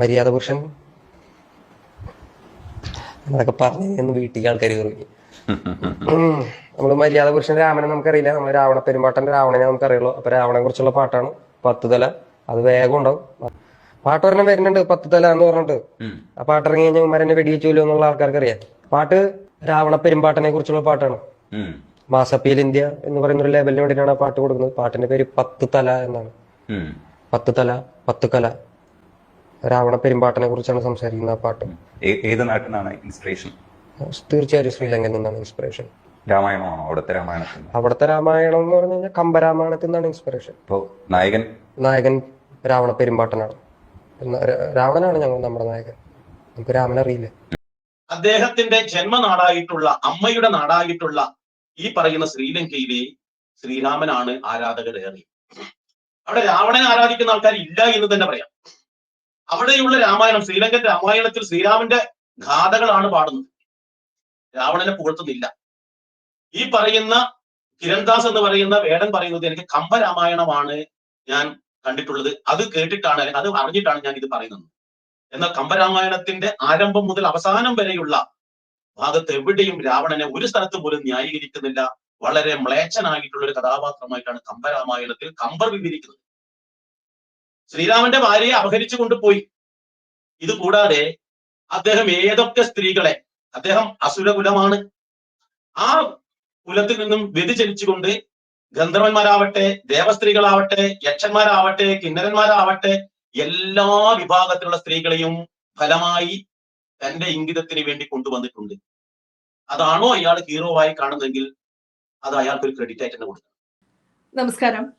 മര്യാദ പുരുഷൻ. എന്നൊക്കെ പറഞ്ഞു വീട്ടിൽ ആൾക്കാർ കയറി നമ്മൾ മര്യാദ പുരുഷൻ രാമനെ നമുക്കറിയില്ല. നമ്മൾ രാവണ പെരുമ്പാട്ടന്റെ രാവണനെ നമുക്കറിയുള്ളൂ. അപ്പൊ രാവണനെ കുറിച്ചുള്ള പാട്ടാണ് പത്ത് തല അത് വേഗം ഉണ്ടാവും പാട്ട് ഒരെണ്ണം വരുന്നുണ്ട്. പത്ത് തല എന്ന് പറഞ്ഞിട്ട്. ആ പാട്ട് ഇറങ്ങി കഴിഞ്ഞാൽ മരനെ വെടിവെച്ചൂലോ എന്നുള്ള ആൾക്കാർക്ക് അറിയാം പാട്ട് രാവണ പെരുമ്പാട്ടനെ കുറിച്ചുള്ള പാട്ടാണ്. മാസപ്പിയൽ ഇന്ത്യ എന്ന് പറയുന്ന ഒരു ലേബലിന് വേണ്ടിയിട്ടാണ് ആ പാട്ട് കൊടുക്കുന്നത്. പാട്ടിന്റെ പേര് പത്ത് തല എന്നാണ്. പത്ത് തല പത്ത് കല രാവണ പെരുമ്പാട്ടനെ കുറിച്ചാണ് സംസാരിക്കുന്നത് ആ പാട്ട്. ഏത് നാട്ടിനാണ് ഇൻസ്പിറേഷൻ തീർച്ചയായും ശ്രീലങ്കയിൽ നിന്നാണ് ഇൻസ്പിറേഷൻ രാമായണമാണോ? അവിടുത്തെ രാമായണത്തിൽ അവിടുത്തെ രാമായണം എന്ന് പറഞ്ഞു കഴിഞ്ഞാൽ കമ്പരാമായണത്തിൽ നിന്നാണ് ഇൻസ്പിറേഷൻ ഇപ്പോ നായകൻ? നായകൻ രാവണ പെരുമ്പാട്ടനാണ്. രാവണനാണ് ഞങ്ങൾ നമ്മുടെ നായകൻ. നമുക്ക് രാമൻ അറിയില്ല? അദ്ദേഹത്തിന്റെ ജന്മനാടായിട്ടുള്ള അമ്മയുടെ നാടായിട്ടുള്ള ഈ പറയുന്ന ശ്രീലങ്കയിലെ ശ്രീരാമനാണ് ആരാധകരേറി അവിടെ രാവണനെ ആരാധിക്കുന്ന ആൾക്കാർ ഇല്ല എന്ന് തന്നെ പറയാം. അവിടെയുള്ള രാമായണം ശ്രീലങ്കൻ രാമായണത്തിൽ ശ്രീരാമന്റെ ഗാഥകളാണ് പാടുന്നത്. രാവണനെ പുകഴ്ത്തുന്നില്ല. ഈ പറയുന്ന കിരൺദാസ് എന്ന് പറയുന്ന വേടൻ പറയുന്നത് എനിക്ക് കമ്പരാമായണമാണ് ഞാൻ കണ്ടിട്ടുള്ളത്. അത് കേട്ടിട്ടാണ് അല്ലെങ്കിൽ അത് അറിഞ്ഞിട്ടാണ് ഞാൻ ഇത് പറയുന്നത്. എന്നാൽ കമ്പരാമായണത്തിന്റെ ആരംഭം മുതൽ അവസാനം വരെയുള്ള ഭാഗത്ത് എവിടെയും രാവണനെ ഒരു സ്ഥലത്ത് പോലും ന്യായീകരിക്കുന്നില്ല. വളരെ മ്ലേച്ഛനായിട്ടുള്ള ഒരു കഥാപാത്രമായിട്ടാണ് കമ്പരാമായണത്തിൽ കമ്പർ വിവരിക്കുന്നത്. ശ്രീരാമന്റെ ഭാര്യയെ അപഹരിച്ചു കൊണ്ടുപോയി. ഇത് കൂടാതെ അദ്ദേഹം ഏതൊക്കെ സ്ത്രീകളെ അദ്ദേഹം അസുരകുലമാണ്. ആ കുലത്തിൽ നിന്നും വ്യതിചലിച്ചുകൊണ്ട് ഗന്ധർവന്മാരാവട്ടെ ദേവസ്ത്രീകളാവട്ടെ യക്ഷന്മാരാവട്ടെ കിന്നരന്മാരാവട്ടെ എല്ലാ വിഭാഗത്തിലുള്ള സ്ത്രീകളെയും ഫലമായി തന്റെ ഇംഗിതത്തിന് വേണ്ടി കൊണ്ടുവന്നിട്ടുണ്ട്. അതാണോ അയാൾ ഹീറോ ആയി കാണുന്നതെങ്കിൽ അത് അയാൾക്ക് ഒരു ക്രെഡിറ്റ് ആയിട്ട് തന്നെ കൊടുക്കണം. നമസ്കാരം.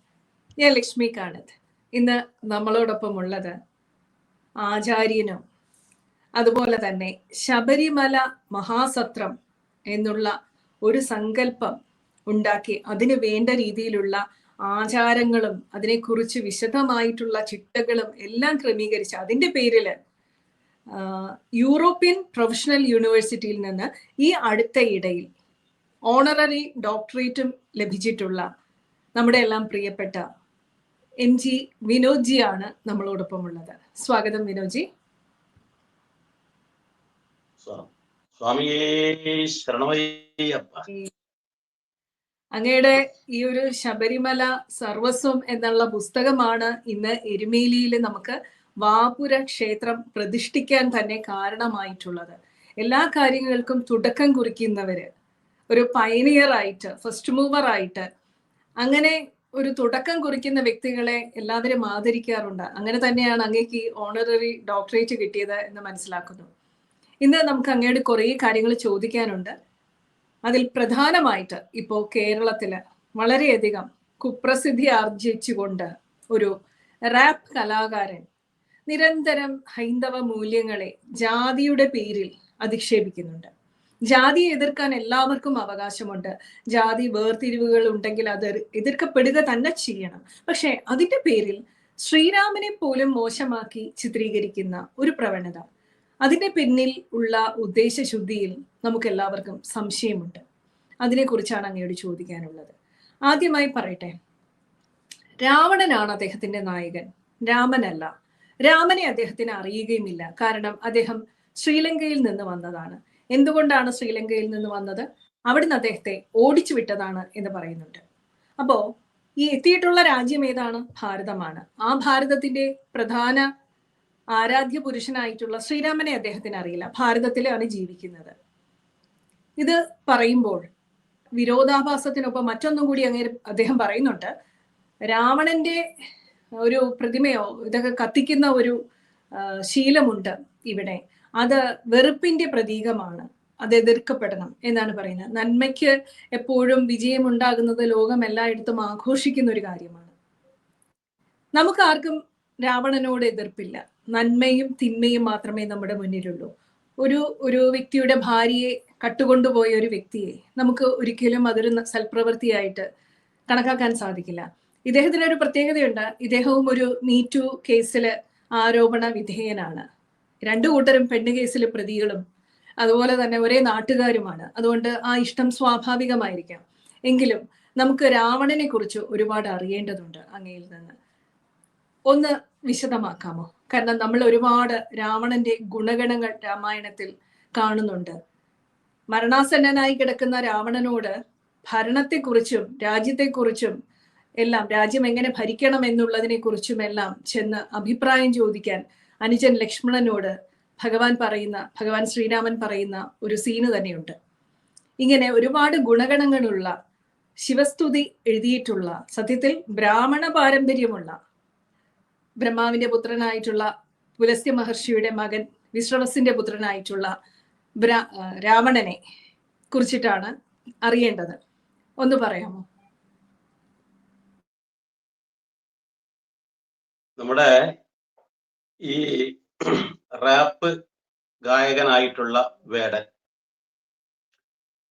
ഞാൻ ലക്ഷ്മി കാണത്ത് ഇന്ന് നമ്മളോടൊപ്പം ഉള്ളത് ആചാര്യനും അതുപോലെ തന്നെ ശബരിമല മഹാസത്രം എന്നുള്ള ഒരു സങ്കല്പം ഉണ്ടാക്കി അതിന് വേണ്ട രീതിയിലുള്ള ആചാരങ്ങളും അതിനെക്കുറിച്ച് വിശദമായിട്ടുള്ള ചിട്ടകളും എല്ലാം ക്രമീകരിച്ച് അതിന്റെ പേരിൽ യൂറോപ്യൻ പ്രൊഫഷണൽ യൂണിവേഴ്സിറ്റിയിൽ നിന്ന് ഈ അടുത്ത ഇടയിൽ ഓണററി ഡോക്ടറേറ്റും ലഭിച്ചിട്ടുള്ള നമ്മുടെ എല്ലാം പ്രിയപ്പെട്ട എം ജി ആണ് നമ്മളോടൊപ്പം ഉള്ളത് സ്വാഗതം വിനോദ് ജി സ്വാമിയേ ശരണമയ്യപ്പ. അങ്ങയുടെ ഈ ഒരു ശബരിമല സർവസ്വം എന്നുള്ള പുസ്തകമാണ് ഇന്ന് എരുമേലിയിൽ നമുക്ക് വാപുര ക്ഷേത്രം പ്രതിഷ്ഠിക്കാൻ തന്നെ കാരണമായിട്ടുള്ളത്. എല്ലാ കാര്യങ്ങൾക്കും തുടക്കം കുറിക്കുന്നവര് ഒരു പയനിയർ ആയിട്ട് ഫസ്റ്റ് മൂവർ ആയിട്ട് അങ്ങനെ ഒരു തുടക്കം കുറിക്കുന്ന വ്യക്തികളെ എല്ലാവരും ആദരിക്കാറുണ്ട്. അങ്ങനെ തന്നെയാണ് അങ്ങേക്ക് ഈ ഓണററി ഡോക്ടറേറ്റ് കിട്ടിയത് എന്ന് മനസ്സിലാക്കുന്നു. ഇന്ന് നമുക്ക് അങ്ങേട് കുറേ കാര്യങ്ങൾ ചോദിക്കാനുണ്ട്. അതിൽ പ്രധാനമായിട്ട് ഇപ്പോൾ കേരളത്തിൽ വളരെയധികം കുപ്രസിദ്ധി ആർജിച്ചുകൊണ്ട് ഒരു റാപ്പ് കലാകാരൻ നിരന്തരം ഹൈന്ദവ മൂല്യങ്ങളെ ജാതിയുടെ പേരിൽ അധിക്ഷേപിക്കുന്നുണ്ട്. ജാതിയെ എതിർക്കാൻ എല്ലാവർക്കും അവകാശമുണ്ട്. ജാതി വേർതിരിവുകൾ ഉണ്ടെങ്കിൽ അത് എതിർക്കപ്പെടുക തന്നെ ചെയ്യണം. പക്ഷെ അതിന്റെ പേരിൽ ശ്രീരാമനെ പോലും മോശമാക്കി ചിത്രീകരിക്കുന്ന ഒരു പ്രവണത. അതിന്റെ പിന്നിൽ ഉള്ള ഉദ്ദേശശുദ്ധിയിൽ നമുക്ക് എല്ലാവർക്കും സംശയമുണ്ട്. അതിനെക്കുറിച്ചാണ് അങ്ങയോട് ചോദിക്കാനുള്ളത്. ആദ്യമായി പറയട്ടെ. രാവണനാണ് അദ്ദേഹത്തിന്റെ നായകൻ. രാമനല്ല. രാമനെ അദ്ദേഹത്തിന് അറിയുകയുമില്ല. കാരണം അദ്ദേഹം ശ്രീലങ്കയിൽ നിന്ന് വന്നതാണ്. എന്തുകൊണ്ടാണ് ശ്രീലങ്കയിൽ നിന്ന് വന്നത്? അവിടുന്ന് അദ്ദേഹത്തെ ഓടിച്ചു വിട്ടതാണ് എന്ന് പറയുന്നുണ്ട്. അപ്പോ ഈ എത്തിയിട്ടുള്ള രാജ്യം ഏതാണ്? ഭാരതമാണ്. ആ ഭാരതത്തിന്റെ പ്രധാന ആരാധ്യ പുരുഷനായിട്ടുള്ള ശ്രീരാമനെ അദ്ദേഹത്തിന് അറിയില്ല. ഭാരതത്തിലാണ് ജീവിക്കുന്നത്. ഇത് പറയുമ്പോൾ വിരോധാഭാസത്തിനൊപ്പം മറ്റൊന്നും കൂടി അങ്ങനെ അദ്ദേഹം പറയുന്നുണ്ട്. രാവണന്റെ ഒരു പ്രതിമയോ ഇതൊക്കെ കത്തിക്കുന്ന ഒരു ശീലമുണ്ട് ഇവിടെ. അത് വെറുപ്പിന്റെ പ്രതീകമാണ്. അത് എതിർക്കപ്പെടണം എന്നാണ് പറയുന്നത്. നന്മയ്ക്ക് എപ്പോഴും വിജയമുണ്ടാകുന്നത് ലോകം എല്ലായിടത്തും ആഘോഷിക്കുന്ന ഒരു കാര്യമാണ്. നമുക്ക് ആർക്കും രാവണനോട് എതിർപ്പില്ല. നന്മയും തിന്മയും മാത്രമേ നമ്മുടെ മുന്നിലുള്ളൂ. ഒരു ഒരു വ്യക്തിയുടെ ഭാര്യയെ കട്ടുകൊണ്ടുപോയ ഒരു വ്യക്തിയെ നമുക്ക് ഒരിക്കലും അതൊരു സൽപ്രവൃത്തിയായിട്ട് കണക്കാക്കാൻ സാധിക്കില്ല. ഇദ്ദേഹത്തിന് ഒരു പ്രത്യേകതയുണ്ട്. ഇദ്ദേഹവും ഒരു മീറ്റു കേസിൽ ആരോപണ വിധേയനാണ്. രണ്ടു കൂട്ടരും പെണ്ണ് കേസിലെ പ്രതികളും അതുപോലെ തന്നെ ഒരേ നാട്ടുകാരുമാണ്. അതുകൊണ്ട് ആ ഇഷ്ടം സ്വാഭാവികമായിരിക്കാം. എങ്കിലും നമുക്ക് രാവണനെ കുറിച്ച് ഒരുപാട് അറിയേണ്ടതുണ്ട് അങ്ങയിൽ നിന്ന്. ഒന്ന് വിശദമാക്കാമോ? കാരണം നമ്മൾ ഒരുപാട് രാവണന്റെ ഗുണഗണങ്ങൾ രാമായണത്തിൽ കാണുന്നുണ്ട്. മരണാസന്നനായി കിടക്കുന്ന രാവണനോട് ഭരണത്തെക്കുറിച്ചും രാജ്യത്തെക്കുറിച്ചും എല്ലാം രാജ്യം എങ്ങനെ ഭരിക്കണം എന്നുള്ളതിനെ കുറിച്ചും എല്ലാം ചെന്ന് അഭിപ്രായം ചോദിക്കാൻ അനുജൻ ലക്ഷ്മണനോട് ഭഗവാൻ പറയുന്ന ഭഗവാൻ ശ്രീരാമൻ പറയുന്ന ഒരു സീന് തന്നെയുണ്ട്. ഇങ്ങനെ ഒരുപാട് ഗുണഗണങ്ങളുള്ള ശിവസ്തുതി എഴുതിയിട്ടുള്ള സത്യത്തിൽ ബ്രാഹ്മണ പാരമ്പര്യമുള്ള ബ്രഹ്മാവിന്റെ പുത്രനായിട്ടുള്ള പുലസ്ത്യ മഹർഷിയുടെ മകൻ വിശ്രവസിന്റെ പുത്രനായിട്ടുള്ള ബ്രാ- രാവണനെ കുറിച്ചിട്ടാണ് അറിയേണ്ടത്. ഒന്ന് പറയാമോ? നമ്മുടെ ഈ റാപ്പ് ഗായകനായിട്ടുള്ള വേടൻ.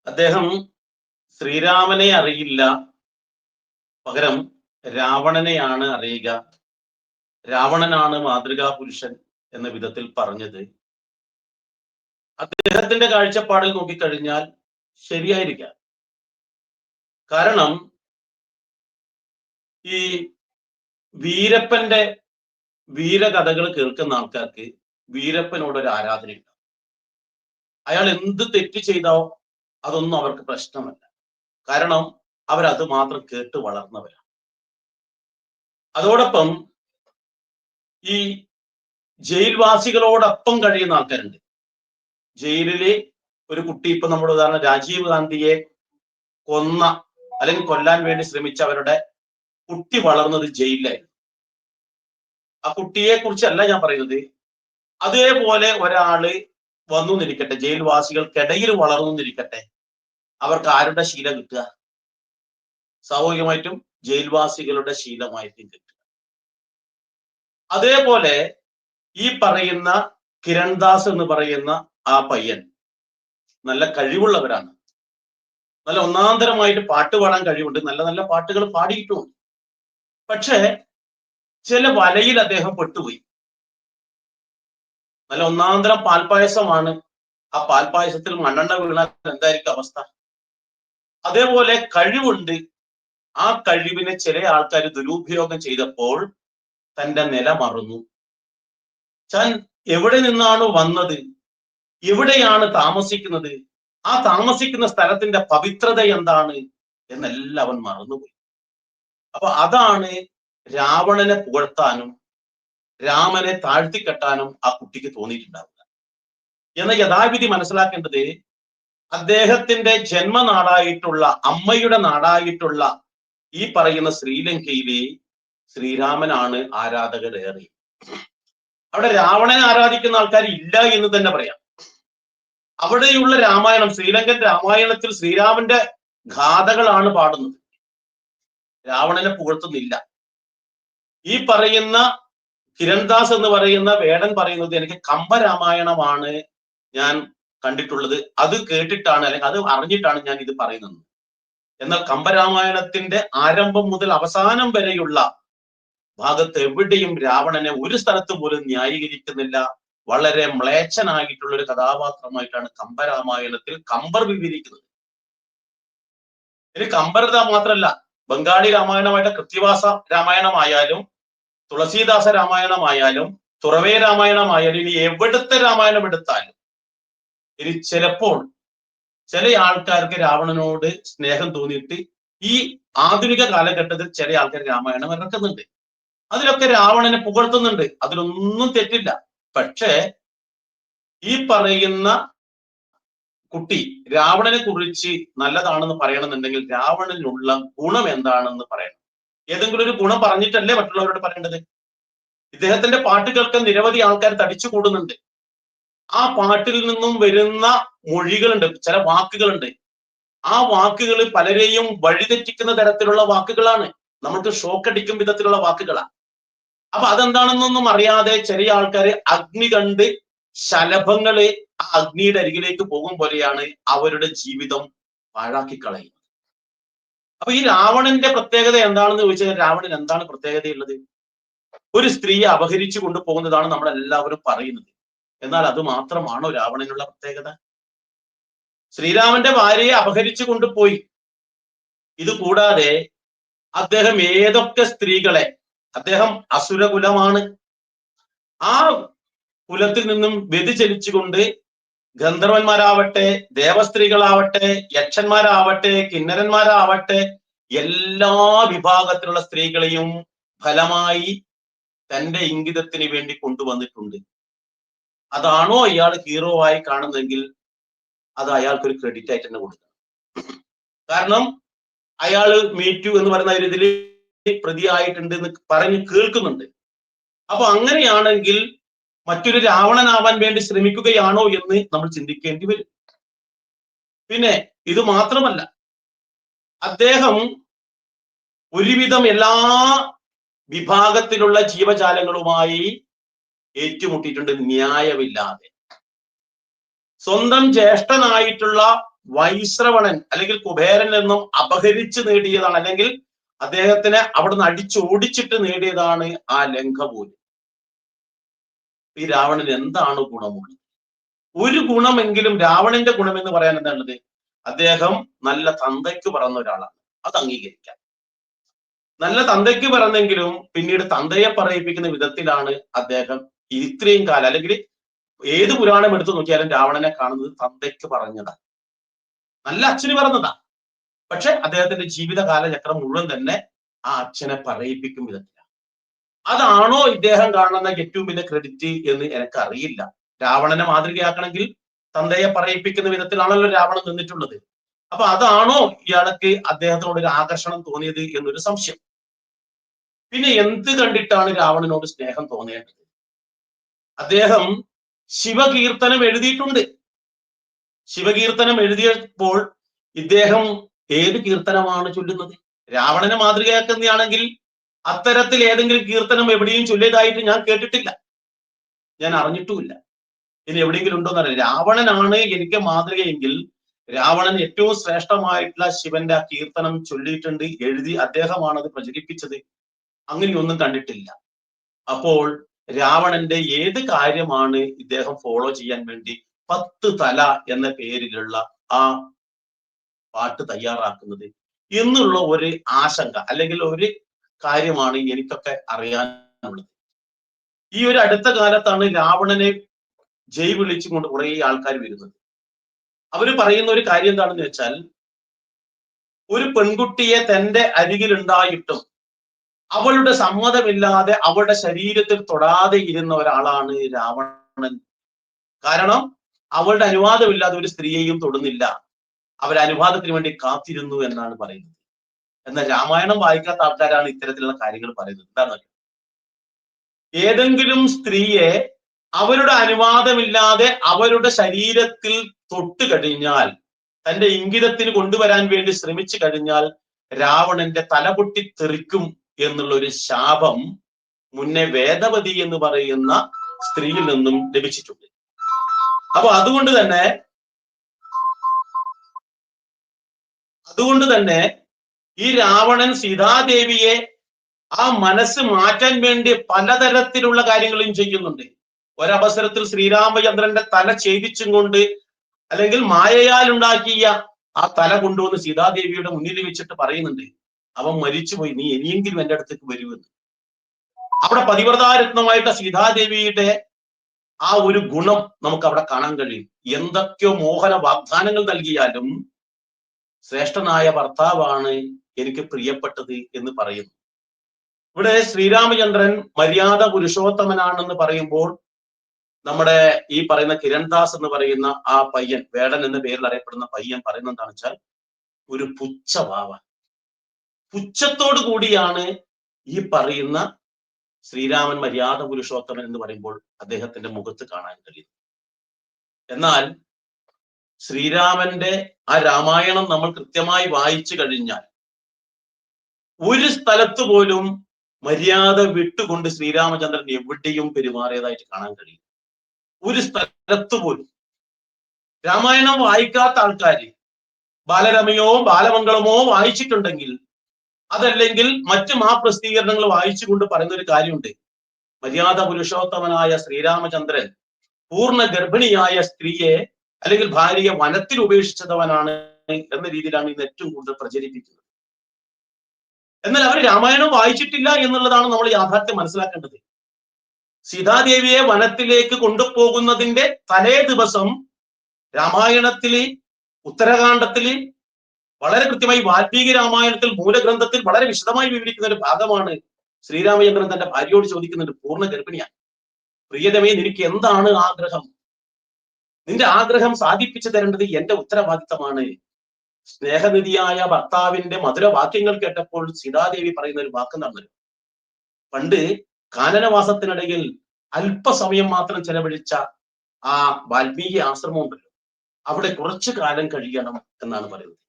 അദ്ദേഹം ശ്രീരാമനെ അറിയില്ല. പകരം രാവണനെയാണ് അറിയുക. രാവണനാണ് മാതൃകാ പുരുഷൻ എന്ന വിധത്തിൽ പറഞ്ഞത്. അദ്ദേഹത്തിന്റെ കാഴ്ചപ്പാടിൽ നോക്കിക്കഴിഞ്ഞാൽ ശരിയായിരിക്കാം. കാരണം ഈ വീരപ്പന്റെ വീരകഥകൾ കേൾക്കുന്ന ആൾക്കാർക്ക് വീരപ്പനോട് ഒരു ആരാധനയുണ്ട് അയാൾ എന്ത് തെറ്റ് ചെയ്തോ അതൊന്നും അവർക്ക് പ്രശ്നമല്ല. കാരണം അവരത് മാത്രം കേട്ട് വളർന്നവരാണ്. അതോടൊപ്പം ഈ ജയിൽവാസികളോടൊപ്പം കഴിയുന്ന ആൾക്കാരുണ്ട്. ജയിലിലെ ഒരു കുട്ടി ഇപ്പൊ നമ്മുടെ ഉദാഹരണം രാജീവ് ഗാന്ധിയെ കൊന്ന അല്ലെങ്കിൽ കൊല്ലാൻ വേണ്ടി ശ്രമിച്ച അവരുടെ കുട്ടി വളർന്നത് ജയിലിലായിരുന്നു. ആ കുട്ടിയെ കുറിച്ചല്ല ഞാൻ പറയുന്നത്. അതേപോലെ ഒരാൾ വന്നു നിൽക്കട്ടെ ജയിൽവാസികൾക്കിടയിൽ വളർന്നു നിൽക്കട്ടെ അവർക്ക് ആരുടെ ശീലം കിട്ടുക? സ്വാഭാവികമായിട്ടും ജയിൽവാസികളുടെ ശീലമായിട്ടും കിട്ടുക. അതേപോലെ ഈ പറയുന്ന കിരൺ ദാസ് എന്ന് പറയുന്ന ആ പയ്യൻ നല്ല കഴിവുള്ളവരാണ്. നല്ല ഒന്നാന്തരമായിട്ട് പാട്ട് പാടാൻ കഴിവുണ്ട്. നല്ല നല്ല പാട്ടുകൾ പാടിയിട്ടുമുണ്ട്. പക്ഷേ ചില വലയിൽ അദ്ദേഹം പെട്ടുപോയി. നല്ല ഒന്നാന്തരം പാൽപ്പായസമാണ്. ആ പാൽപ്പായസത്തിൽ മണ്ണെണ്ണ വീണാൽ എന്തായിരിക്കും അവസ്ഥ? അതേപോലെ കഴിവുണ്ട്. ആ കഴിവിനെ ചില ആൾക്കാർ ദുരുപയോഗം ചെയ്തപ്പോൾ തന്റെ നില മറന്നു. താൻ എവിടെ നിന്നാണ് വന്നത്? എവിടെയാണ് താമസിക്കുന്നത്? ആ താമസിക്കുന്ന സ്ഥലത്തിന്റെ പവിത്രത എന്താണ്? എന്നെല്ലാം അവൻ മറന്നുപോയി. അപ്പൊ അതാണ് രാവണനെ പുകഴ്ത്താനും രാമനെ താഴ്ത്തിക്കെട്ടാനും ആ കുട്ടിക്ക് തോന്നിയിട്ടുണ്ടാവില്ല. എന്ന യഥാവിധി മനസ്സിലാക്കേണ്ടത് അദ്ദേഹത്തിന്റെ ജന്മനാടായിട്ടുള്ള അമ്മയുടെ നാടായിട്ടുള്ള ഈ പറയുന്ന ശ്രീലങ്കയിലെ ശ്രീരാമനാണ് ആരാധകരേറെ. അവിടെ രാവണനെ ആരാധിക്കുന്ന ആൾക്കാർ ഇല്ല എന്ന് തന്നെ പറയാം. അവിടെയുള്ള രാമായണം ശ്രീലങ്കൻ രാമായണത്തിൽ ശ്രീരാമന്റെ ഗാഥകളാണ് പാടുന്നത്. രാവണനെ പുകഴ്ത്തുന്നില്ല. ഈ പറയുന്ന കിരൺദാസ് എന്ന് പറയുന്ന വേടൻ പറയുന്നത് എനിക്ക് കമ്പരാമായണമാണ് ഞാൻ കണ്ടിട്ടുള്ളത്. അത് കേട്ടിട്ടാണ് അല്ലെങ്കിൽ അത് അറിഞ്ഞിട്ടാണ് ഞാൻ ഇത് പറയുന്നത്. എന്നാൽ കമ്പരാമായണത്തിന്റെ ആരംഭം മുതൽ അവസാനം വരെയുള്ള ഭാഗത്ത് എവിടെയും രാവണനെ ഒരു സ്ഥലത്ത് പോലും ന്യായീകരിക്കുന്നില്ല. വളരെ മ്ലേച്ഛനായിട്ടുള്ള ഒരു കഥാപാത്രമായിട്ടാണ് കമ്പരാമായണത്തിൽ കമ്പർ വിവരിക്കുന്നത്. ഇനി കമ്പരത മാത്രല്ല ബംഗാളി രാമായണമായിട്ട് കൃത്യവാസ രാമായണമായാലും തുളസീദാസ രാമായണമായാലും തുറവേ രാമായണമായാലും ഇനി എവിടുത്തെ രാമായണം എടുത്താലും ഇനി ചിലപ്പോൾ ചില ആൾക്കാർക്ക് രാവണനോട് സ്നേഹം തോന്നിയിട്ട് ഈ ആധുനിക കാലഘട്ടത്തിൽ ചില ആൾക്കാർ രാമായണം ഇറക്കുന്നുണ്ട്. അതിലൊക്കെ രാവണനെ പുകഴ്ത്തുന്നുണ്ട്. അതിലൊന്നും തെറ്റില്ല. പക്ഷേ ഈ പറയുന്ന കുട്ടി രാവണനെ കുറിച്ച് നല്ലതാണെന്ന് പറയണമെന്നുണ്ടെങ്കിൽ രാവണനുള്ള ഗുണം എന്താണെന്ന് പറയണം. ഏതെങ്കിലും ഒരു ഗുണം പറഞ്ഞിട്ടല്ലേ മറ്റുള്ളവരോട് പറയേണ്ടത്? ഇദ്ദേഹത്തിന്റെ പാട്ട് കേൾക്കാൻ നിരവധി ആൾക്കാർ തടിച്ചു കൂടുന്നുണ്ട്. ആ പാട്ടിൽ നിന്നും വരുന്ന മൊഴികളുണ്ട് ചില വാക്കുകളുണ്ട്. ആ വാക്കുകൾ പലരെയും വഴിതെറ്റിക്കുന്ന തരത്തിലുള്ള വാക്കുകളാണ്. നമുക്ക് ഷോക്ക് അടിക്കും വിധത്തിലുള്ള വാക്കുകളാണ്. അപ്പൊ അതെന്താണെന്നൊന്നും അറിയാതെ ചെറിയ ആൾക്കാർ അഗ്നി കണ്ട് ശലഭങ്ങൾ ആ അഗ്നിയുടെ അരികിലേക്ക് പോകും പോലെയാണ് അവരുടെ ജീവിതം പാഴാക്കി കളയുന്നത് അപ്പൊ ഈ രാവണന്റെ പ്രത്യേകത എന്താണെന്ന് ചോദിച്ചാൽ രാവണൻ എന്താണ് പ്രത്യേകതയുള്ളത്? ഒരു സ്ത്രീയെ അപഹരിച്ചു കൊണ്ടുപോകുന്നതാണ് നമ്മൾ എല്ലാവരും പറയുന്നത്. എന്നാൽ അത് മാത്രമാണോ രാവണനുള്ള പ്രത്യേകത? ശ്രീരാമന്റെ ഭാര്യയെ അപഹരിച്ചു കൊണ്ടുപോയി ഇത് കൂടാതെ അദ്ദേഹം ഏതൊക്കെ സ്ത്രീകളെ അദ്ദേഹം അസുരകുലമാണ്. ആ കുലത്തിൽ നിന്നും വ്യതിചലിച്ചുകൊണ്ട് ഗന്ധർവന്മാരാവട്ടെ ദേവസ്ത്രീകളാവട്ടെ യക്ഷന്മാരാവട്ടെ കിന്നരന്മാരാവട്ടെ എല്ലാ വിഭാഗത്തിലുള്ള സ്ത്രീകളെയും ഫലമായി തന്റെ ഇംഗിതത്തിന് വേണ്ടി കൊണ്ടുവന്നിട്ടുണ്ട്. അതാണോ ഇയാൾ ഹീറോ ആയി കാണുന്നതെങ്കിൽ അത് അയാൾക്കൊരു ക്രെഡിറ്റ് ആയിട്ട് തന്നെ കൊടുക്കണം. കാരണം അയാൾ മീറ്റു എന്ന് പറയുന്ന ഒരു ഇതിൽ പ്രതിയായിട്ടുണ്ട് എന്ന് പറഞ്ഞ് കേൾക്കുന്നുണ്ട്. അപ്പൊ അങ്ങനെയാണെങ്കിൽ മറ്റൊരു രാവണനാവാൻ വേണ്ടി ശ്രമിക്കുകയാണോ എന്ന് നമ്മൾ ചിന്തിക്കേണ്ടി വരും. പിന്നെ ഇത് മാത്രമല്ല അദ്ദേഹം ഒരുവിധം എല്ലാ വിഭാഗത്തിലുള്ള ജീവജാലങ്ങളുമായി ഏറ്റുമുട്ടിയിട്ടുണ്ട്. ന്യായമില്ലാതെ. സ്വന്തം ജ്യേഷ്ഠനായിട്ടുള്ള വൈശ്രവണൻ അല്ലെങ്കിൽ കുബേരൻ എന്നും അപഹരിച്ച് നേടിയതാണ് അല്ലെങ്കിൽ അദ്ദേഹത്തിനെ അവിടുന്ന് അടിച്ചോടിച്ചിട്ട് നേടിയതാണ് ആ ലങ്കപോൽ ഈ രാവണന് എന്താണ് ഗുണമുള്ളത് ഒരു ഗുണമെങ്കിലും രാവണന്റെ ഗുണം എന്ന് പറയാൻ എന്താണുള്ളത് അദ്ദേഹം നല്ല തന്തയ്ക്ക് പറഞ്ഞ ഒരാളാണ്. അത് അംഗീകരിക്കാം. നല്ല തന്തയ്ക്ക് പറഞ്ഞെങ്കിലും പിന്നീട് തന്തയെ പറയിപ്പിക്കുന്ന വിധത്തിലാണ് അദ്ദേഹം ഇത്രയും കാലം. അല്ലെങ്കിൽ ഏത് പുരാണം എടുത്തു നോക്കിയാലും രാവണനെ കാണുന്നത് തന്തയ്ക്ക് പറഞ്ഞതാ. നല്ല അച്ഛന് പറഞ്ഞതാ. പക്ഷെ അദ്ദേഹത്തിന്റെ ജീവിതകാലചക്രം മുഴുവൻ തന്നെ ആ അച്ഛനെ പറയിപ്പിക്കും വിധത്തിലാണ്. അതാണോ ഇദ്ദേഹം കാണുന്ന വലിയ ക്രെഡിറ്റ് എന്ന് എനിക്കറിയില്ല. രാവണനെ മാതൃകയാക്കണമെങ്കിൽ തന്തയെ പറയിപ്പിക്കുന്ന വിധത്തിലാണല്ലോ രാവണൻ നിന്നിട്ടുള്ളത്. അപ്പൊ അതാണോ ഇയാൾക്ക് അദ്ദേഹത്തിനോട് ഒരു ആകർഷണം തോന്നിയത് എന്നൊരു സംശയം. പിന്നെ എന്ത് കണ്ടിട്ടാണ് രാവണനോട് സ്നേഹം തോന്നേണ്ടത്? അദ്ദേഹം ശിവകീർത്തനം എഴുതിയിട്ടുണ്ട്. ശിവകീർത്തനം എഴുതിയപ്പോൾ ഇദ്ദേഹം ഏത് കീർത്തനമാണ് ചൊല്ലുന്നത്? രാവണനെ മാതൃകയാക്കുന്നതാണെങ്കിൽ അത്തരത്തിൽ ഏതെങ്കിലും കീർത്തനം എവിടെയും ചൊല്ലിയതായിട്ട് ഞാൻ കേട്ടിട്ടില്ല. ഞാൻ അറിഞ്ഞിട്ടുമില്ല. ഇനി എവിടെയെങ്കിലും ഉണ്ടോ എന്നറിയില്ല രാവണനാണ് എനിക്ക് മാതൃകയെങ്കിൽ രാവണൻ ഏറ്റവും ശ്രേഷ്ഠമായിട്ടുള്ള ശിവന്റെ ആ കീർത്തനം ചൊല്ലിയിട്ടുണ്ട് എഴുതി അദ്ദേഹമാണ് അത് പ്രചരിപ്പിച്ചത്. അങ്ങനെയൊന്നും കണ്ടിട്ടില്ല. അപ്പോൾ രാവണന്റെ ഏത് കാര്യമാണ് ഇദ്ദേഹം ഫോളോ ചെയ്യാൻ വേണ്ടി പത്ത് തല എന്ന പേരിലുള്ള ആ പാട്ട് തയ്യാറാക്കുന്നത് എന്നുള്ള ഒരു ആശങ്ക അല്ലെങ്കിൽ ഒരു കാര്യമാണ് എനിക്കൊക്കെ അറിയാനുള്ളത്. ഈ ഒരു അടുത്ത കാലത്താണ് രാവണനെ ജയ് വിളിച്ചുകൊണ്ട് കുറെ ആൾക്കാർ വരുന്നത്. അവർ പറയുന്ന ഒരു കാര്യം എന്താണെന്ന് വെച്ചാൽ ഒരു പെൺകുട്ടിയെ തന്റെ അരികിലുണ്ടായിട്ടും അവളുടെ സമ്മതമില്ലാതെ അവളുടെ ശരീരത്തിൽ തൊടാതെ ഇരുന്ന ഒരാളാണ് രാവണൻ. കാരണം അവളുടെ അനുവാദമില്ലാതെ ഒരു സ്ത്രീയെയും തൊടുന്നില്ല. അവരനുവാദത്തിന് വേണ്ടി കാത്തിരുന്നു എന്നാണ് പറയുന്നത്. എന്നാൽ രാമായണം വായിക്കാത്ത ആൾക്കാരാണ് ഇത്തരത്തിലുള്ള കാര്യങ്ങൾ പറയുന്നത്. എന്താണെന്നറിയോ ഏതെങ്കിലും സ്ത്രീയെ അവരുടെ അനുവാദമില്ലാതെ അവരുടെ ശരീരത്തിൽ തൊട്ട് കഴിഞ്ഞാൽ തന്റെ ഇംഗിതത്തിന് കൊണ്ടുവരാൻ വേണ്ടി ശ്രമിച്ചു കഴിഞ്ഞാൽ രാവണന്റെ തലപൊട്ടി തെറിക്കും എന്നുള്ള ഒരു ശാപം മുന്നേ വേദവതി എന്ന് പറയുന്ന സ്ത്രീയിൽ നിന്നും ലഭിച്ചിട്ടുണ്ട്. അപ്പൊ അതുകൊണ്ട് തന്നെ അതുകൊണ്ട് തന്നെ ഈ രാവണൻ സീതാദേവിയെ ആ മനസ്സ് മാറ്റാൻ വേണ്ടി പലതരത്തിലുള്ള കാര്യങ്ങളും ചെയ്യുന്നുണ്ട്. ഒരവസരത്തിൽ ശ്രീരാമചന്ദ്രന്റെ തല ഛേദിച്ചും കൊണ്ട് അല്ലെങ്കിൽ മായയാൽ ഉണ്ടാക്കിയ ആ തല കൊണ്ടുവന്ന് സീതാദേവിയുടെ മുന്നിൽ വെച്ചിട്ട് പറയുന്നുണ്ട് അവൻ മരിച്ചുപോയി നീ ഇനിയെങ്കിലും എന്റെ അടുത്തേക്ക് വരുമെന്ന് അവിടെ പതിവ്രതാരത്നമായിട്ട് സീതാദേവിയുടെ ആ ഒരു ഗുണം നമുക്ക് അവിടെ കാണാൻ കഴിയും. എന്തൊക്കെയോ മോഹന വാഗ്ദാനങ്ങൾ നൽകിയാലും ശ്രേഷ്ഠനായ ഭർത്താവാണ് എനിക്ക് പ്രിയപ്പെട്ടത് എന്ന് പറയുന്നു. ഇവിടെ ശ്രീരാമചന്ദ്രൻ മര്യാദ പുരുഷോത്തമനാണെന്ന് പറയുമ്പോൾ നമ്മുടെ ഈ പറയുന്ന കിരൺദാസ് എന്ന് പറയുന്ന ആ പയ്യൻ വേടൻ എന്ന പേരിൽ അറിയപ്പെടുന്ന പയ്യൻ പറയുന്നത് എന്താണെന്ന് വെച്ചാൽ ഒരു പുച്ഛഭാവ. പുച്ഛത്തോടു കൂടിയാണ് ഈ പറയുന്ന ശ്രീരാമൻ മര്യാദ പുരുഷോത്തമൻ എന്ന് പറയുമ്പോൾ അദ്ദേഹത്തിന്റെ മുഖത്ത് കാണാൻ കഴിയുന്നത്. എന്നാൽ ശ്രീരാമന്റെ ആ രാമായണം നമ്മൾ കൃത്യമായി വായിച്ചു കഴിഞ്ഞാൽ ഒരു സ്ഥലത്ത് പോലും മര്യാദ വിട്ടുകൊണ്ട് ശ്രീരാമചന്ദ്രൻ എവിടെയും പെരുമാറിയതായിട്ട് കാണാൻ കഴിയും ഒരു സ്ഥലത്ത് പോലും. രാമായണം വായിക്കാത്ത ആൾക്കാര് ബാലരമയോ ബാലമംഗളമോ വായിച്ചിട്ടുണ്ടെങ്കിൽ അതല്ലെങ്കിൽ മറ്റ് മാ പ്രസിദ്ധീകരണങ്ങൾ വായിച്ചുകൊണ്ട് പറയുന്ന ഒരു കാര്യമുണ്ട്. മര്യാദ പുരുഷോത്തമനായ ശ്രീരാമചന്ദ്രൻ പൂർണ ഗർഭിണിയായ സ്ത്രീയെ അല്ലെങ്കിൽ ഭാര്യയെ വനത്തിൽ ഉപേക്ഷിച്ചതവനാണ് എന്ന രീതിയിലാണ് ഇന്ന് ഏറ്റവും കൂടുതൽ പ്രചരിപ്പിക്കുന്നത്. എന്നാൽ അവർ രാമായണം വായിച്ചിട്ടില്ല എന്നുള്ളതാണ് നമ്മൾ യാഥാർത്ഥ്യം മനസ്സിലാക്കേണ്ടത്. സീതാദേവിയെ വനത്തിലേക്ക് കൊണ്ടുപോകുന്നതിന്റെ തലേ ദിവസം രാമായണത്തിൽ ഉത്തരകാണ്ഡത്തിൽ വളരെ കൃത്യമായി വാൽമീകി രാമായണത്തിൽ മൂലഗ്രന്ഥത്തിൽ വളരെ വിശദമായി വിവരിക്കുന്ന ഒരു ഭാഗമാണ് ശ്രീരാമചന്ദ്രൻ തന്റെ ഭാര്യയോട് ചോദിക്കുന്നുണ്ട് പൂർണ ഗർഭിണിയാണ്. പ്രിയതമേ നിനക്ക് എന്താണ് ആഗ്രഹം? നിന്റെ ആഗ്രഹം സാധിപ്പിച്ചു തരേണ്ടത് എന്റെ ഉത്തരവാദിത്തമാണ്. സ്നേഹനിധിയായ ഭർത്താവിന്റെ മധുരവാക്യങ്ങൾ കേട്ടപ്പോൾ സീതാദേവി പറയുന്ന ഒരു വാക്ക് നടന്നു. പണ്ട് കാനനവാസത്തിനിടയിൽ അല്പസമയം മാത്രം ചെലവഴിച്ച ആ വാൽമീകി ആശ്രമം ഉണ്ടല്ലോ അവിടെ കുറച്ചു കാലം കഴിയണം എന്നാണ് പറയുന്നത്.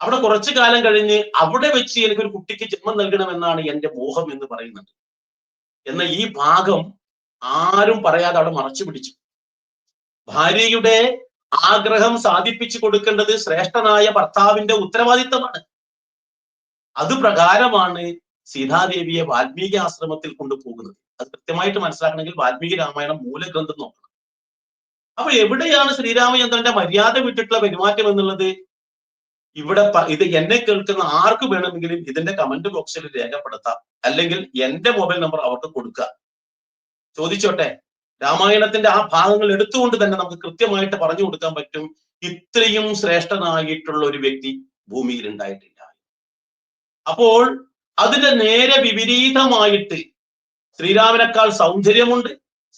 അവിടെ കുറച്ചു കാലം കഴിഞ്ഞ് അവിടെ വെച്ച് എനിക്കൊരു കുട്ടിക്ക് ജന്മം നൽകണമെന്നാണ് എന്റെ മോഹം എന്ന് പറയുന്നത്. എന്ന ഈ ഭാഗം ആരും പറയാതെ അവിടെ മറച്ചു പിടിച്ചു. ഭാര്യയുടെ ആഗ്രഹം സാധിപ്പിച്ചു കൊടുക്കേണ്ടത് ശ്രേഷ്ഠനായ ഭർത്താവിന്റെ ഉത്തരവാദിത്തമാണ്. അത് പ്രകാരമാണ് സീതാദേവിയെ വാൽമീകി ആശ്രമത്തിൽ കൊണ്ടുപോകുന്നത്. അത് കൃത്യമായിട്ട് മനസ്സിലാക്കണമെങ്കിൽ വാൽമീകി രാമായണം മൂലഗ്രന്ഥം നോക്കണം. അപ്പൊ എവിടെയാണ് ശ്രീരാമചന്ദ്രന്റെ മര്യാദ വിട്ടിട്ടുള്ള പെരുമാറ്റം എന്നുള്ളത്? ഇവിടെ ഇത് എന്നെ കേൾക്കുന്ന ആർക്ക് വേണമെങ്കിലും ഇതിന്റെ കമന്റ് ബോക്സിൽ രേഖപ്പെടുത്താം. അല്ലെങ്കിൽ എന്റെ മൊബൈൽ നമ്പർ അവർക്ക് കൊടുക്കുക ചോദിച്ചോട്ടെ? രാമായണത്തിന്റെ ആ ഭാഗങ്ങൾ എടുത്തുകൊണ്ട് തന്നെ നമുക്ക് കൃത്യമായിട്ട് പറഞ്ഞു കൊടുക്കാൻ പറ്റും. ഇത്രയും ശ്രേഷ്ഠനായിട്ടുള്ള ഒരു വ്യക്തി ഭൂമിയിൽ ഉണ്ടായിട്ടില്ല. അപ്പോൾ അതിന്റെ നേരെ വിപരീതമായിട്ട് ശ്രീരാമനേക്കാൾ സൗന്ദര്യമുണ്ട്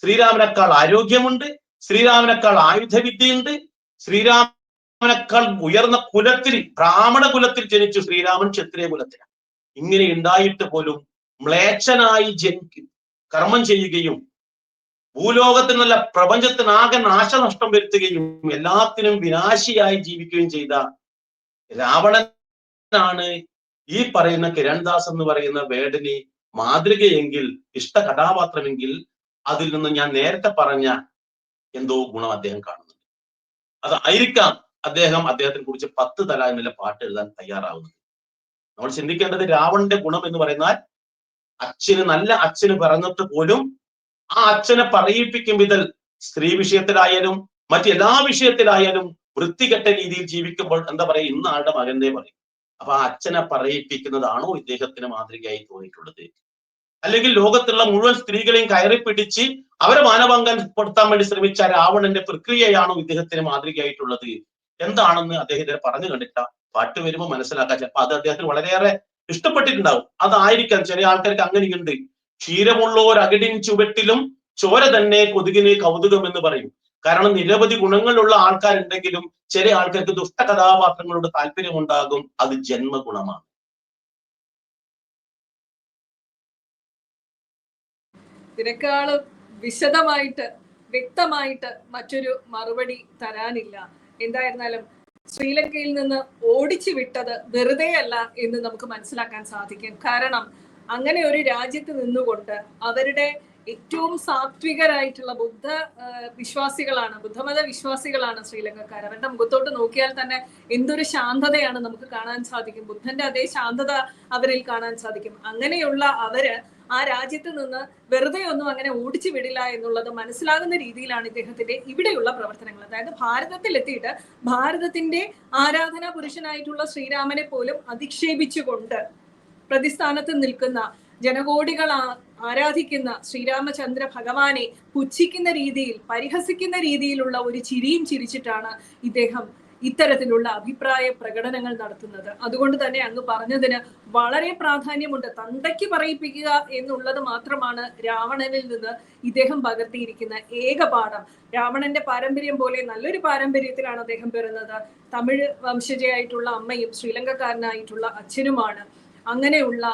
ശ്രീരാമനേക്കാൾ ആരോഗ്യമുണ്ട് ശ്രീരാമനേക്കാൾ ആയുധവിദ്യയുണ്ട് ശ്രീരാമനേക്കാൾ ഉയർന്ന കുലത്തിൽ ബ്രാഹ്മണ കുലത്തിൽ ജനിച്ചു ശ്രീരാമൻ ക്ഷത്രിയ കുലത്തിലാണ്. ഇങ്ങനെ ഉണ്ടായിട്ട് പോലും മ്ലേച്ഛനായി ജനിക്കും കർമ്മം ചെയ്യുകയും ഭൂലോകത്തിനല്ല പ്രപഞ്ചത്തിനാകെ നാശനഷ്ടം വരുത്തുകയും എല്ലാത്തിനും വിനാശിയായി ജീവിക്കുകയും ചെയ്ത രാവണനാണ് ഈ പറയുന്ന കിരൺദാസ് എന്ന് പറയുന്ന വേടന് മാതൃകയെങ്കിൽ ഇഷ്ട കഥാപാത്രമെങ്കിൽ അതിൽ നിന്ന് ഞാൻ നേരത്തെ പറഞ്ഞ എന്തോ ഗുണം അദ്ദേഹം കാണുന്നുണ്ട്. അതായിരിക്കാം അദ്ദേഹം അദ്ദേഹത്തിനെ കുറിച്ച് പത്ത് തല എന്നുള്ള പാട്ട് എഴുതാൻ തയ്യാറാവുന്നത്. നമ്മൾ ചിന്തിക്കേണ്ടത് രാവണന്റെ ഗുണം എന്ന് പറയുന്നാൽ അച്ഛന് നല്ല അച്ഛന് പറഞ്ഞിട്ട് പോലും ആ അച്ഛനെ പറയിപ്പിക്കും വിധൽ സ്ത്രീ വിഷയത്തിലായാലും മറ്റെല്ലാ വിഷയത്തിലായാലും വൃത്തികെട്ട രീതിയിൽ ജീവിക്കുമ്പോൾ എന്താ പറയാ ഇന്ന് ആളുടെ മകന്റെ പറയും. അപ്പൊ ആ അച്ഛനെ പറയിപ്പിക്കുന്നതാണോ ഇദ്ദേഹത്തിന് മാതൃകയായി തോന്നിയിട്ടുള്ളത്? അല്ലെങ്കിൽ ലോകത്തുള്ള മുഴുവൻ സ്ത്രീകളെയും കയറി പിടിച്ച് അവരെ മാനഭംഗപ്പെടുത്താൻ വേണ്ടി ശ്രമിച്ച രാവണന്റെ പ്രക്രിയയാണോ ഇദ്ദേഹത്തിന് മാതൃകയായിട്ടുള്ളത്? എന്താണെന്ന് അദ്ദേഹത്തിന് പറഞ്ഞു കണ്ടിട്ട പാട്ട് വരുമ്പോൾ മനസ്സിലാക്കാൻ ചിലപ്പോ അത് അദ്ദേഹത്തിന് വളരെയേറെ ഇഷ്ടപ്പെട്ടിട്ടുണ്ടാവും. അതായിരിക്കാം. ചില ആൾക്കാർക്ക് അങ്ങനെയുണ്ട്. അകിടിൻ ചുവട്ടിലും ചോര തന്നെ കൊതുകിന് കൗതുകം എന്ന് പറയും. കാരണം നിരവധി ഗുണങ്ങളുള്ള ആൾക്കാരുണ്ടെങ്കിലും ചില ആൾക്കാർക്ക് ദുഷ്ട കഥാപാത്രങ്ങളോട് താല്പര്യമുണ്ടാകും. അത് ജന്മഗുണമാണ്. ഇതിനേക്കാളും വിശദമായിട്ട് വ്യക്തമായിട്ട് മറ്റൊരു മറുപടി തരാനില്ല. എന്തായിരുന്നാലും ശ്രീലങ്കയിൽ നിന്ന് ഓടിച്ചു വിട്ടത് വെറുതെയല്ല എന്ന് നമുക്ക് മനസ്സിലാക്കാൻ സാധിക്കും. കാരണം അങ്ങനെ ഒരു രാജ്യത്ത് നിന്നുകൊണ്ട് അവരുടെ ഏറ്റവും സാത്വികരായിട്ടുള്ള ബുദ്ധ വിശ്വാസികളാണ് ബുദ്ധമത വിശ്വാസികളാണ് ശ്രീലങ്കക്കാർ. അവരുടെ മുഖത്തോട്ട് നോക്കിയാൽ തന്നെ എന്തൊരു ശാന്തതയാണ് നമുക്ക് കാണാൻ സാധിക്കും. ബുദ്ധന്റെ അതേ ശാന്തത അവരിൽ കാണാൻ സാധിക്കും. അങ്ങനെയുള്ള അവർ ആ രാജ്യത്ത് നിന്ന് വെറുതെ ഒന്നും അങ്ങനെ ഓടിച്ചു വിടില്ല എന്നുള്ളത് മനസ്സിലാകുന്ന രീതിയിലാണ് ഇദ്ദേഹത്തിന്റെ ഇവിടെയുള്ള പ്രവർത്തനങ്ങൾ. അതായത് ഭാരതത്തിൽ എത്തിയിട്ട് ഭാരതത്തിന്റെ ആരാധനാ പുരുഷനായിട്ടുള്ള ശ്രീരാമനെ പോലും അധിക്ഷേപിച്ചുകൊണ്ട് പ്രതിസ്ഥാനത്ത് നിൽക്കുന്ന ജനകോടികൾ ആരാധിക്കുന്ന ശ്രീരാമചന്ദ്ര ഭഗവാനെ പുച്ഛിക്കുന്ന രീതിയിൽ പരിഹസിക്കുന്ന രീതിയിലുള്ള ഒരു ചിരിയും ചിരിച്ചിട്ടാണ് ഇദ്ദേഹം ഇത്തരത്തിലുള്ള അഭിപ്രായ പ്രകടനങ്ങൾ നടത്തുന്നത്. അതുകൊണ്ട് തന്നെ അങ്ങ് പറഞ്ഞതിന് വളരെ പ്രാധാന്യമുണ്ട്. തന്തയ്ക്ക് പറയിപ്പിക്കുക എന്നുള്ളത് മാത്രമാണ് രാവണനിൽ നിന്ന് ഇദ്ദേഹം പകർത്തിയിരിക്കുന്ന ഏക പാഠം രാവണന്റെ പാരമ്പര്യം പോലെ നല്ലൊരു പാരമ്പര്യത്തിലാണ് അദ്ദേഹം പിറന്നത്. തമിഴ് വംശജയായിട്ടുള്ള അമ്മയും ശ്രീലങ്കക്കാരനായിട്ടുള്ള അച്ഛനുമാണ് അങ്ങനെയുള്ള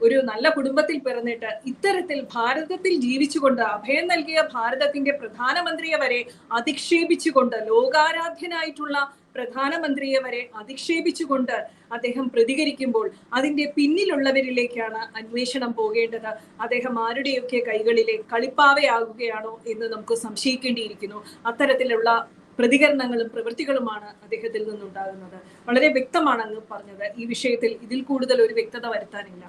ഒരു നല്ല കുടുംബത്തിൽ പിറന്നിട്ട് ഇത്തരത്തിൽ ഭാരതത്തിൽ ജീവിച്ചുകൊണ്ട് അഭയം നൽകിയ ഭാരതത്തിന്റെ പ്രധാനമന്ത്രിയെ വരെ അധിക്ഷേപിച്ചുകൊണ്ട് ലോകാരാധ്യനായിട്ടുള്ള പ്രധാനമന്ത്രിയെ വരെ അധിക്ഷേപിച്ചുകൊണ്ട് അദ്ദേഹം പ്രതികരിക്കുമ്പോൾ അതിന്റെ പിന്നിലുള്ളവരിലേക്കാണ് അന്വേഷണം പോകേണ്ടത്. അദ്ദേഹം ആരുടെയൊക്കെ കൈകളിലെ കളിപ്പാവയാകുകയാണോ എന്ന് നമുക്ക് സംശയിക്കേണ്ടിയിരിക്കുന്നു. അത്തരത്തിലുള്ള പ്രതികരണങ്ങളും പ്രവൃത്തികളുമാണ് അദ്ദേഹത്തിൽ നിന്നുണ്ടാകുന്നത്. വളരെ വ്യക്തമാണെന്ന് പറഞ്ഞത് ഈ വിഷയത്തിൽ ഇതിൽ കൂടുതൽ ഒരു വ്യക്തത വരുത്താനില്ല.